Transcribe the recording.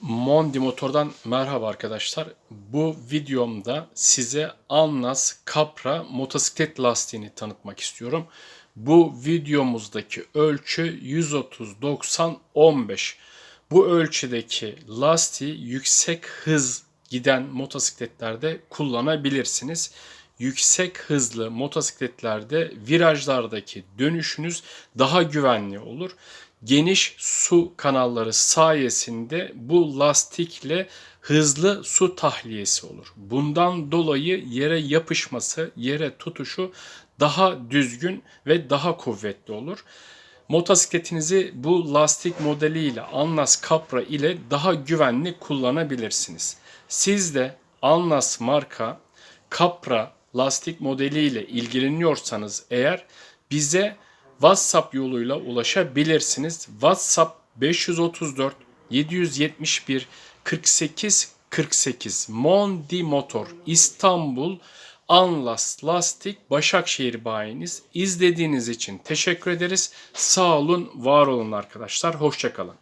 Mondi Motor'dan merhaba arkadaşlar. Bu videomda size Anlas Capra motosiklet lastiğini tanıtmak istiyorum. Bu videomuzdaki ölçü 130 90 15. Bu ölçüdeki lastiği yüksek hız giden motosikletlerde kullanabilirsiniz. Yüksek hızlı motosikletlerde virajlardaki dönüşünüz daha güvenli olur geniş su kanalları sayesinde bu lastikle hızlı su tahliyesi olur. Bundan dolayı yere yapışması, yere tutuşu daha düzgün ve daha kuvvetli olur. Motosikletinizi bu lastik modeliyle Anlas Capra ile daha güvenli kullanabilirsiniz. Siz de Anlas marka Capra lastik modeliyle ilgileniyorsanız eğer bize WhatsApp yoluyla ulaşabilirsiniz. WhatsApp 534 771 48 48 Mondi Motor İstanbul Anlas Lastik Başakşehir bayiniz. İzlediğiniz için teşekkür ederiz. Sağ olun, var olun arkadaşlar. Hoşçakalın.